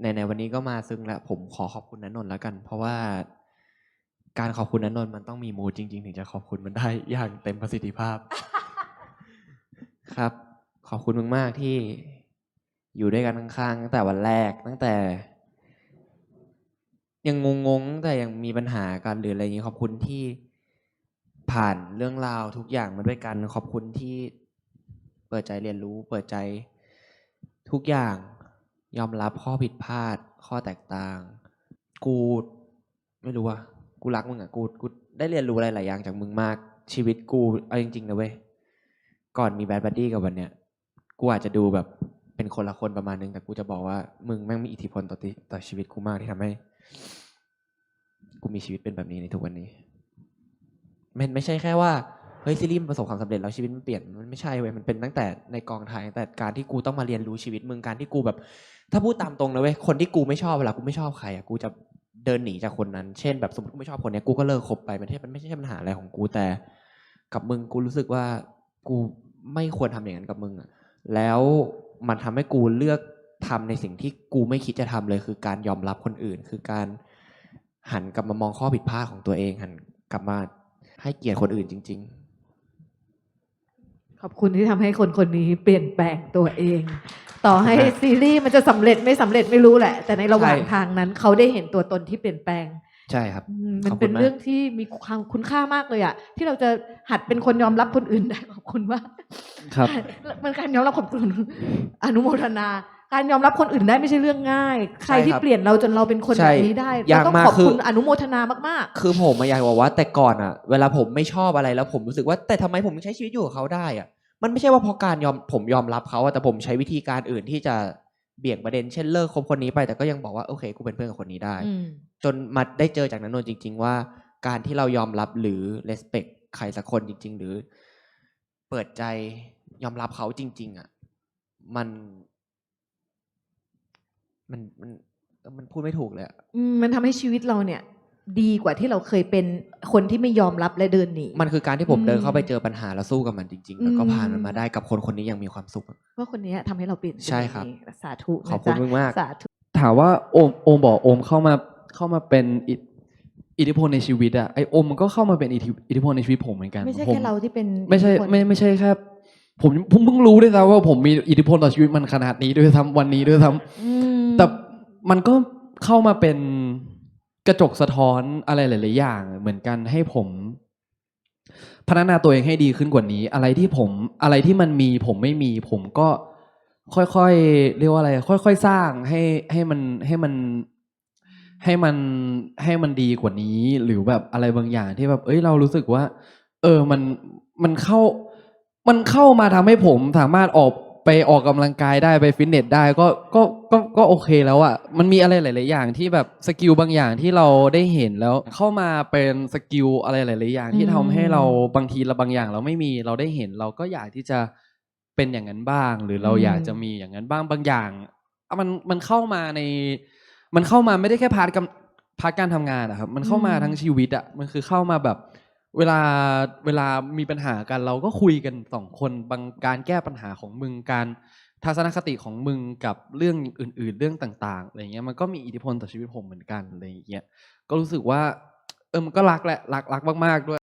ในในวันนี้ก็มาซึ้งแล้วผมขอขอบคุณนันนนท์แล้วกัน เพราะว่าการขอบคุณนันนนท์มันต้องมีมูดจริง ๆ ถึงจะขอบคุณมันได้อย่างเต็มประสิทธิภาพ ครับ ขอบคุณมึงมากๆที่อยู่ด้วยกันข้างๆตั้งแต่วันแรกตั้งแต่ ยังงงๆตั้งแต่ยังมีปัญหากันหรืออะไรอย่างนี้ขอบคุณที่ผ่านเรื่องราวทุกอย่างมาด้วยกัน ขอบคุณที่เปิดใจเรียนรู้ เปิดใจทุกอย่าง ยอมรับข้อผิดพลาด ข้อแตกต่าง กูไม่รู้อะกูรักมึงอะกูกูได้เรียนรู้อะไรหลายอย่างจากมึงมาก ชีวิตกูเอาจริงๆนะเว้ยก่อนมีแบดบัดดี้กับวันเนี้ยกูอาจจะดูแบบเป็นคนละคนประมาณนึงแต่กูจะบอกว่า มึงแม่งมีอิทธิพลต่อติต่อชีวิตกูมากที่ทำให้ กูมีชีวิตเป็นแบบนี้ในทุกวันนี้ มันไม่ใช่แค่ว่า เฮ้ยซีรีส์มันประสบความสำเร็จแล้วชีวิตมันเปลี่ยนมันไม่ใช่เว้ยมันเป็นตั้งแต่ในกองถ่ายตั้งแต่การที่กูต้องมาเรียนรู้ชีวิตมึงการที่กูแบบ ถ้าพูดตามตรงนะเว้ยคนที่กูไม่ชอบเวลากูไม่ชอบใครอะกูจะเดินหนีจากคนนั้น เช่นแบบสมมติกูไม่ชอบคนเนี้ยกูก็เลิกคบไปมันไม่ใช่มันไม่ใช่ปัญหาอะไรของกูแต่ กับมึงกูรู้สึกว่ากูไม่ควรทำอย่างนั้นกับมึงอะแล้วมันทำให้กูเลือกทำในสิ่งที่กูไม่คิดจะทำเลย คือการยอมรับคนอื่น คือการหันกลับมามองข้อผิดพลาดของตัวเองหันกลับมาให้เกียรติคนอื่นจริง ขอบคุณที่ทำให้คนคนนี้เปลี่ยนแปลงตัวเอง ต่อให้ซีรีส์มันจะสำเร็จไม่สำเร็จไม่รู้แหละ แต่ในระหว่างใช่ ทางนั้นเขาได้เห็นตัวตนที่เปลี่ยนแปลงๆใช่ครับ อืมมันขอบคุณเป็นมาก เรื่องที่มีความคุณค่ามากเลยอะที่เราจะหัดเป็นคนยอมรับคนอื่นได้ขอบคุณมากครับ มันการยอมรับคนอื่นอนุโมทนา การยอมรับคนอื่นได้ไม่ใช่เรื่องง่าย ใครที่ใช่ครับเปลี่ยนเราจนเราเป็นคนใช่แบบนี้ได้ยาเรากต้องมากขอบคือคุณอนุโมทนามากคือผมมาอยากบอกว่าแต่ก่อนอะ เวลาผมไม่ชอบอะไรแล้วผมรู้สึกว่าแต่ทำไมผมยังใช้ชีวิตอยู่กับเขาได้อะ มันไม่ใช่ว่าเพราะการยอมผมยอมรับเขาอะแต่ผมใช้วิธีการอื่นที่จะเบี่ยงประเด็นเช่นเลิกคบคนนี้ไป แต่ก็ยังบอกว่าโอเคกูเป็นเพื่อนกับคนนี้ได้ๆอืมจนมาได้เจอจากนันนนท์จริง ๆ ว่า การที่เรายอมรับหรือ respect ใครสักคนจริง ๆ หรือ เปิดใจยอมรับเขาจริง ๆ อะ มัน มันมันมันพูดไม่ถูกเลยอะอืมมันทำให้ชีวิตเราเนี่ย ดีกว่าที่เราเคยเป็นคนที่ไม่ยอมรับและเดินหนี มันคือการที่ผมอืมเดินเข้าไปเจอปัญหาแล้วสู้กับมันจริง ๆ แล้วก็อืม ผ่านมันมาได้กับคนคนนี้อยังมีความสุขอะ ว่าคนนี้ทำให้เราเปลี่ยนใช่ครับเป็นอย่างนี้สาธุนะขอบคุณจ๊ะมากๆ สาธุ ถามว่าโอมโอมบอกโอมเข้ามาเข้ามาเป็นอิทอิทธิพลในชีวิตอะไอโอมมันก็เข้ามาเป็นอิทธิอิทธิพลในชีวิตผมเหมือนกันไม่ใช่ผมแค่เราที่เป็นไม่ใช่อิทธิพล ไม่ไม่ใช่แค่ ผมผมเพิ่งรู้ด้วยซ้ำว่าผมมีอิทธิพลต่อชีวิตมันขนาดนี้ด้วยซ้ำวันนี้ด้วยซ้ำอืมแต่มันก็เข้ามาเป็นกระจกสะท้อนอะไรหลาย ๆ อย่าง เหมือนกันให้ผม พัฒนาตัวเองให้ดีขึ้นกว่านี้ อะไรที่ผมอะไรที่มันมีผมไม่มี ผมก็ค่อย ๆ เรียกว่าอะไร ค่อย ๆ สร้างให้ให้มันให้มันให้มันให้มันดีกว่านี้ หรือแบบอะไรบางอย่างที่แบบ เอ้ยเรารู้สึกว่า เออมันมันเข้า มันเข้ามาทำให้ผมสามารถออกไปออกกำลังกายได้ไปฟิตเนสได้ก็ก็ก็ก็โอเคแล้วอะ่ะมันมีอะไรหลาย ๆ อย่างที่แบบสกิลบางอย่างที่เราได้เห็นแล้ว เข้ามาเป็นสกิลอะไรหลาย ๆ อย่างที่ทำให้เราบางทีเราบางอย่าง เราไม่มีเราได้เห็นเราก็อยากที่จะเป็นอย่างนั้นบ้าง หรือเราอยากจะมีอย่างนั้นบ้างบางอย่างอะมันมันเข้ามาใน มันเข้ามาไม่ได้แค่พาร์ทกำพาร์ทการทำงานอะครับมันเข้ามาทั้งชีวิตอะมันคือเข้ามาแบบ เวลาเวลามีปัญหากันเราก็คุยกันสองคนบางการแก้ปัญหาของมึงการทัศนคติของมึงกับเรื่องอื่น ๆ เรื่องต่างๆอะไรเงี้ยมันก็มีอิทธิพลต่อชีวิตผมเหมือนกันอะไรเงี้ยก็รู้สึกว่า เออมันก็รักแหละรักรักมากๆด้วย